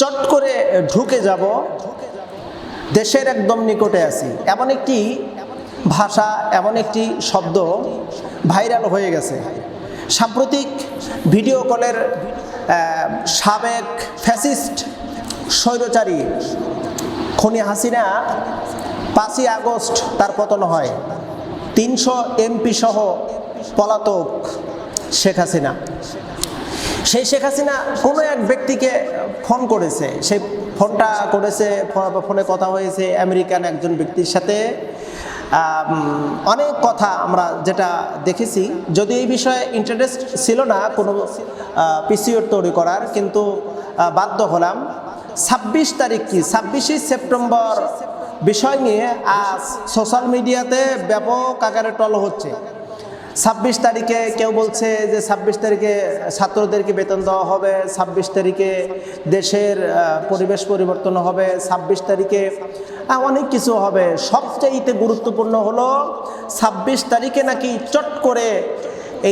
চট করে ঢুকে যাব, দেশের একদম নিকটে আছি। এমন একটি ভাষা, এমন একটি শব্দ ভাইরাল হয়ে গেছে। সাম্প্রতিক ভিডিও কলের সাবেক ফ্যাসিস্ট স্বৈরচারী খনি হাসিনা পাঁচই আগস্ট তার পতন হয়। তিনশো এমপি সহ পলাতক শেখ হাসিনা। সেই শেখ হাসিনা কোনো এক ব্যক্তিকে ফোন করেছে। সেই ফোনটা করেছে, ফোনে কথা হয়েছে আমেরিকান একজন ব্যক্তির সাথে। অনেক কথা আমরা যেটা দেখেছি। যদি এই বিষয়ে ইন্টারেস্ট ছিল না কোনো পিসিওর তৈরি করার, কিন্তু বাধ্য হলাম। ছাব্বিশ তারিখ কি? ছাব্বিশে সেপ্টেম্বর বিষয় নিয়ে আজ সোশ্যাল মিডিয়াতে ব্যাপক আকারে টল হচ্ছে। ছাব্বিশ তারিখে কেউ বলছে যে ছাব্বিশ তারিখে ছাত্রদেরকে বেতন দেওয়া হবে, ছাব্বিশ তারিখে দেশের পরিবেশ পরিবর্তন হবে, ছাব্বিশ তারিখে অনেক কিছু হবে। সবচেয়ে গুরুত্বপূর্ণ হলো ছাব্বিশ তারিখে নাকি চট করে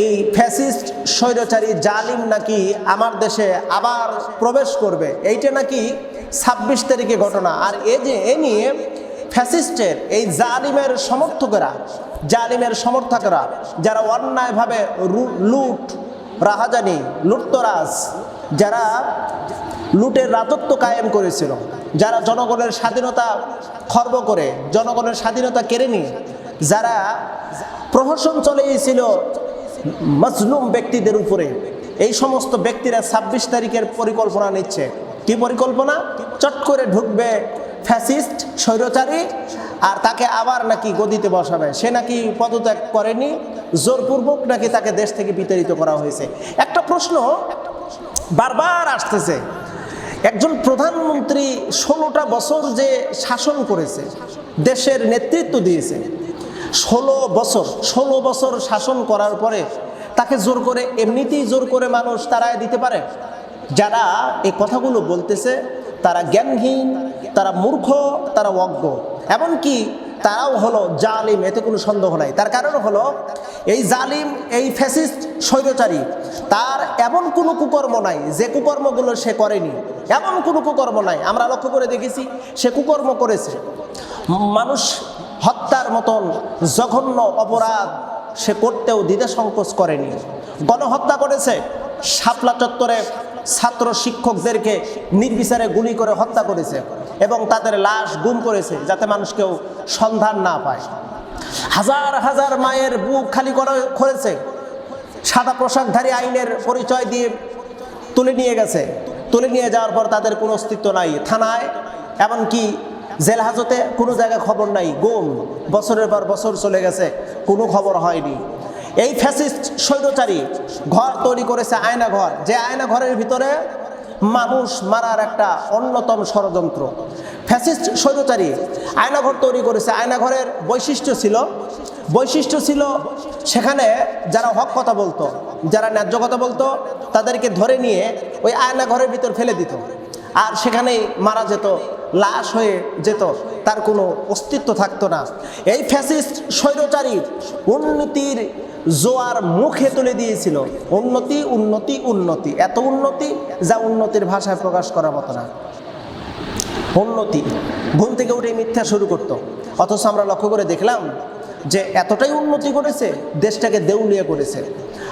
এই ফ্যাসিস্ট, স্বৈরচারী, জালিম নাকি আমার দেশে আবার প্রবেশ করবে। এইটা নাকি ছাব্বিশ তারিখে ঘটনা। আর এ যে এ নিয়ে ফ্যাসিস্টের, এই জালিমের সমর্থকেরা জালিমের সমর্থকরা, যারা অন্যায়ভাবে লুট, রাহাজানি, লুটতরাজ, যারা লুটের রাজত্ব কায়েম করেছিল, যারা জনগণের স্বাধীনতা খর্ব করে, জনগণের স্বাধীনতা কেড়ে নিয়ে, যারা প্রহসন চলেছিল মজলুম ব্যক্তিদের উপরে, এই সমস্ত ব্যক্তিরা ছাব্বিশ তারিখের পরিকল্পনা নিচ্ছে। কি পরিকল্পনা? চট করে ঢুকবে ফ্যাসিস্ট, স্বৈরচারী আর তাকে আবার নাকি গদিতে বসাবে। সে নাকি পদত্যাগ করেনি, জোরপূর্বক নাকি তাকে দেশ থেকে বিতাড়িত করা হয়েছে। একটা প্রশ্ন বারবার আসতেছে। একজন প্রধানমন্ত্রী ষোলোটা বছর যে শাসন করেছে, দেশের নেতৃত্ব দিয়েছে, ষোলো বছর ষোলো বছর শাসন করার পরে তাকে জোর করে, এমনিতেই জোর করে মানুষ তারায় দিতে পারে? যারা এই কথাগুলো বলতেছে, তারা জ্ঞানহীন, তারা মূর্খ, তারা অজ্ঞ। এমনকি তারাও হলো জালিম, এতে কোনো সন্দেহ নাই। তার কারণ হলো, এই জালিম, এই ফ্যাসিস্ট স্বৈরচারী, তার এমন কোনো কুকর্ম নাই যে কুকর্মগুলো সে করেনি। এমন কোনো কুকর্ম নাই। আমরা লক্ষ্য করে দেখেছি, সে কুকর্ম করেছে। মানুষ হত্যার মতন জঘন্য অপরাধ সে করতেও দ্বিধা সংকোচ করেনি। গণহত্যা করেছে, শাপলা চত্বরে ছাত্র শিক্ষকদেরকে নির্বিচারে গুলি করে হত্যা করেছে। এবং তাদের লাশ গুম করেছে যাতে মানুষ কেউ সন্ধান না পায়। হাজার হাজার মায়ের বুক খালি করে করেছে। সাদা পোশাকধারী আইনের পরিচয় দিয়ে তুলে নিয়ে গেছে। তুলে নিয়ে যাওয়ার পর তাদের কোনো অস্তিত্ব নাই। থানায়, এমনকি জেল হাজতে কোনো জায়গায় খবর নাই। গুম। বছরের পর বছর চলে গেছে। কোনো খবর হয়নি। এই ফ্যাসিস্ট স্বৈরচারী ঘর তৈরি করেছে আয়না ঘর যে আয়না ঘরের ভিতরে মানুষ মারার একটা অন্যতম ষড়যন্ত্র। ফ্যাসিস্ট স্বৈরচারী আয়নাঘর তৈরি করেছে। আয়নাঘরের বৈশিষ্ট্য ছিল বৈশিষ্ট্য ছিল সেখানে যারা হক কথা বলতো, যারা ন্যায্য কথা বলতো, তাদেরকে ধরে নিয়ে ওই আয়নাঘরের ভিতর ফেলে দিত। আর সেখানেই মারা যেত, লাশ হয়ে যেত, তার কোনো অস্তিত্ব থাকতো না। এই ফ্যাসিস্ট স্বৈরচারী উন্নতির জোয়ার মুখে তুলে দিয়েছিল। উন্নতি উন্নতি উন্নতি। এত উন্নতি যা উন্নতির ভাষায় প্রকাশ করার মতো না। উন্নতি। ঘুম থেকে উঠে মিথ্যা শুরু করতো। অথচ আমরা লক্ষ্য করে দেখলাম যে এতটাই উন্নতি করেছে দেশটাকে দেউলিয়া করেছে।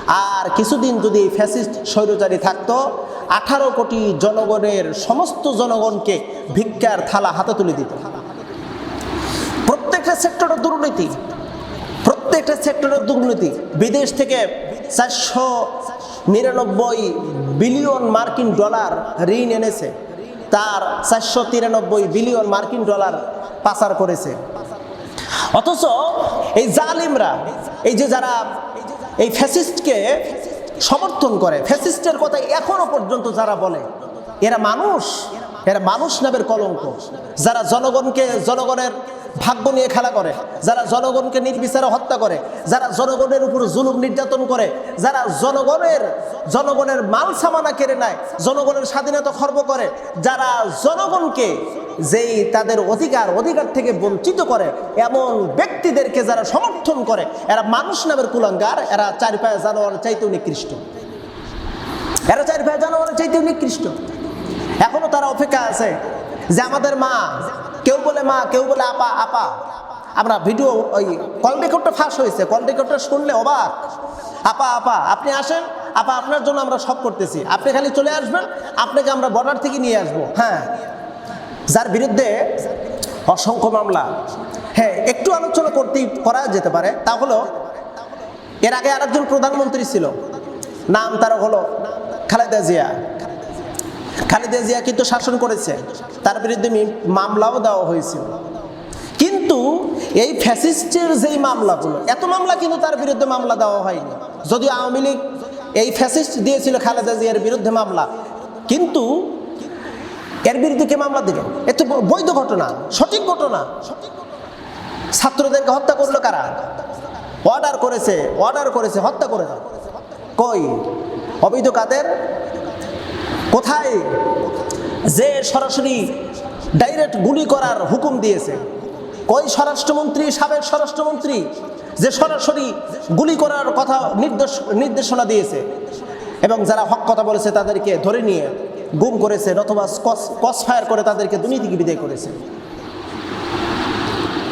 আর কিছুদিন যদি এই ফ্যাসিস্ট স্বৈরচারী থাকতো, আঠারো কোটি জনগণের সমস্ত জনগণকে ভিক্ষার থালা হাতে তুলে দিত। প্রত্যেকটা সেক্টরে দুর্নীতি। প্রত্যেকটা সেক্টরের দুর্নীতি। বিদেশ থেকে চারশো নিরানব্বই বিলিয়ন মার্কিন ডলার ঋণ এনেছে। তার চারশো তিরানব্বই বিলিয়ন মার্কিন ডলার পাচার করেছে। অথচ এই জালিমরা, এই যে যারা এই ফ্যাসিস্টকে সমর্থন করে, ফ্যাসিস্টের কথা এখনও পর্যন্ত যারা বলে, এরা মানুষ। এরা মানুষ নামের কলঙ্ক। যারা জনগণকে, জনগণের ভাগ্য নিয়ে খেলা করে, যারা জনগণকে নির্বিচারে হত্যা করে, যারা জনগণের উপর জুলুম নির্যাতন করে, যারা জনগণের জনগণের মাল সামানা কেড়ে নেয়, জনগণের স্বাধীনতা খর্ব করে, যারা জনগণকে যেই তাদের অধিকার অধিকার থেকে বঞ্চিত করে, এমন ব্যক্তিদেরকে যারা সমর্থন করে, এরা মানুষ নামের কুলাঙ্গার, এরা চারি পায়ে জানোয়ার চাইতেও নিকৃষ্ট। এরা চারি পায়ে জানোয়ার চাইতেও নিকৃষ্ট। এখনও তারা অপেক্ষা আছে যে আমাদের মা, কেউ বলে মা, কেউ বলে আপা আপা। আমরা ভিডিও ওই কল রেকর্ডটা ফাঁস হয়েছে, কল রেকর্ডটা শুনলে অবাক। আপা আপা, আপনি আসেন। আপা, আপনার জন্য আমরা সব করতেছি। আপনি খালি চলে আসবেন, আপনাকে আমরা বর্ডার থেকে নিয়ে আসব। হ্যাঁ। যার বিরুদ্ধে অসংখ্য মামলা। হ্যাঁ একটু আলোচনা করতেই করা যেতে পারে, তা হলো, এর আগে আরেকজন প্রধানমন্ত্রী ছিল। নাম তার হলো খালেদা জিয়া। খালেদা জিয়া কিন্তু শাসন করেছে। তার বিরুদ্ধে মামলাও দেওয়া হয়েছিল। কিন্তু এই ফ্যাসিস্টের যেই মামলাগুলো, এত মামলা কিন্তু তার বিরুদ্ধে মামলা দেওয়া হয়নি। যদিও আওয়ামী লীগ এই ফ্যাসিস্ট দিয়েছিল খালেদা জিয়ার বিরুদ্ধে মামলা, কিন্তু এর বিরুদ্ধে কে মামলা দিল এ তো ব- বৈধ ঘটনা, সঠিক ঘটনা। ছাত্রদেরকে হত্যা করল কারা? অর্ডার করেছে অর্ডার করেছে, হত্যা করে দাও কই? অবৈধ কাদের? কোথায়? যে সরাসরি ডাইরেক্ট গুলি করার হুকুম দিয়েছে। কই স্বরাষ্ট্রমন্ত্রী, সাবেক স্বরাষ্ট্রমন্ত্রী? যে সরাসরি গুলি করার কথা নির্দেশ, নির্দেশনা দিয়েছে। এবং যারা হক কথা বলেছে তাদেরকে ধরে নিয়ে গুম করেছে অথবা কস ফায়ার করে তাদেরকে দুর্নীতিকে বিদায় করেছে।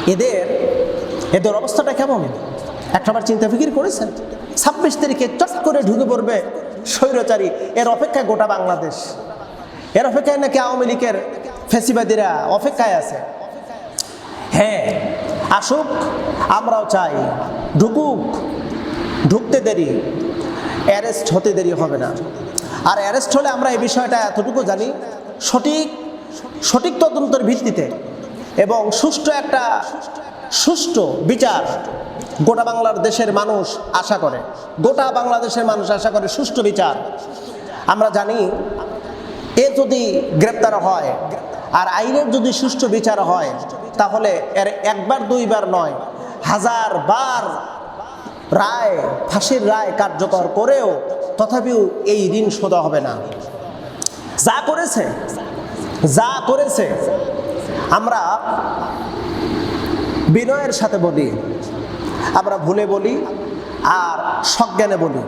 এদের এদের অবস্থাটা কেমন? একটাবার চিন্তা ফিকির করেছেন? ছাব্বিশ তারিখে চট করে ঢুকে পড়বে। স্বৈরচারী। এর অপেক্ষায় গোটা বাংলাদেশ। এর অপেক্ষায় নাকি আওয়ামী লীগের ফেসিবাদীরা অপেক্ষায় আছে। হ্যাঁ আসুক, আমরাও চাই। ঢুকুক, ঢুকতে দেরি। অ্যারেস্ট হতে দেরি হবে না। আর অ্যারেস্ট হলে আমরা এই বিষয়টা এতটুকু জানি, সঠিক সঠিক তদন্তের ভিত্তিতে এবং সুষ্ঠু একটা সুষ্ঠু বিচার গোটা বাংলার দেশের মানুষ আশা করে। গোটা বাংলাদেশের মানুষ আশা করে সুষ্ঠু বিচার। আমরা জানি, এ যদি গ্রেপ্তার হয় আর আইনের যদি সুষ্ঠু বিচার হয়, তাহলে এর একবার, দুইবার নয়, হাজার বার রায়, ফাঁসির রায় কার্যকর করেও তথাপিও এই ঋণ শোধা হবে না। যা করেছে যা করেছে, আমরা বিনয়ের সাথে বলি আমরা ভুলে বলি আর সজ্ঞানে বলি।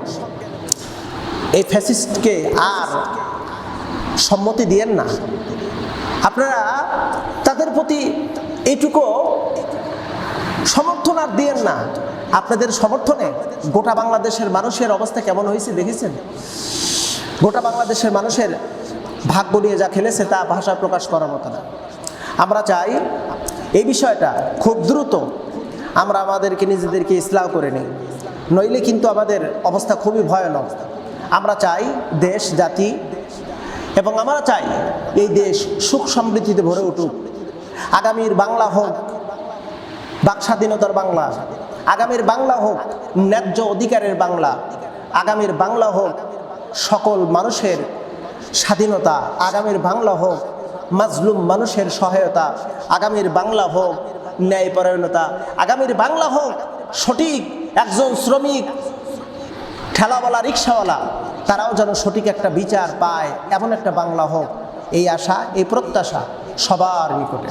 এই ফ্যাসিস্টকে আর সম্মতি দিয়েন না। আপনারা তাদের প্রতি এইটুকু সমর্থন আর দিয়েন না। আপনাদের সমর্থনে গোটা বাংলাদেশের মানুষের অবস্থা কেমন হয়েছে দেখেছেন? গোটা বাংলাদেশের মানুষের ভাগ্য নিয়ে যা খেলেছে তা ভাষায় প্রকাশ করার মতো না। আমরা চাই এই বিষয়টা খুব দ্রুত আমরা আমাদেরকে নিজেদেরকে ইসলাম করে নিই। নইলে কিন্তু আমাদের অবস্থা খুবই ভয়ানক। আমরা চাই দেশ, জাতি এবং আমরা চাই এই দেশ সুখ সমৃদ্ধিতে ভরে উঠুক। আগামীর বাংলা হোক, বাক স্বাধীনতার বাংলা। আগামীর বাংলা হোক, ন্যায্য অধিকারের বাংলা। আগামীর বাংলা হোক, সকল মানুষের স্বাধীনতা। আগামীর বাংলা হোক, মাজলুম মানুষের সহায়তা। আগামীর বাংলা হোক ন্যায়পরায়ণতা। আগামীর বাংলা হোক, সঠিক একজন শ্রমিক, ঠেলাওয়ালা, রিক্সাওয়ালা, তারাও যেন সঠিক একটা বিচার পায়, এমন একটা বাংলা হোক, এই আশা, এই প্রত্যাশা সবার নিকটে।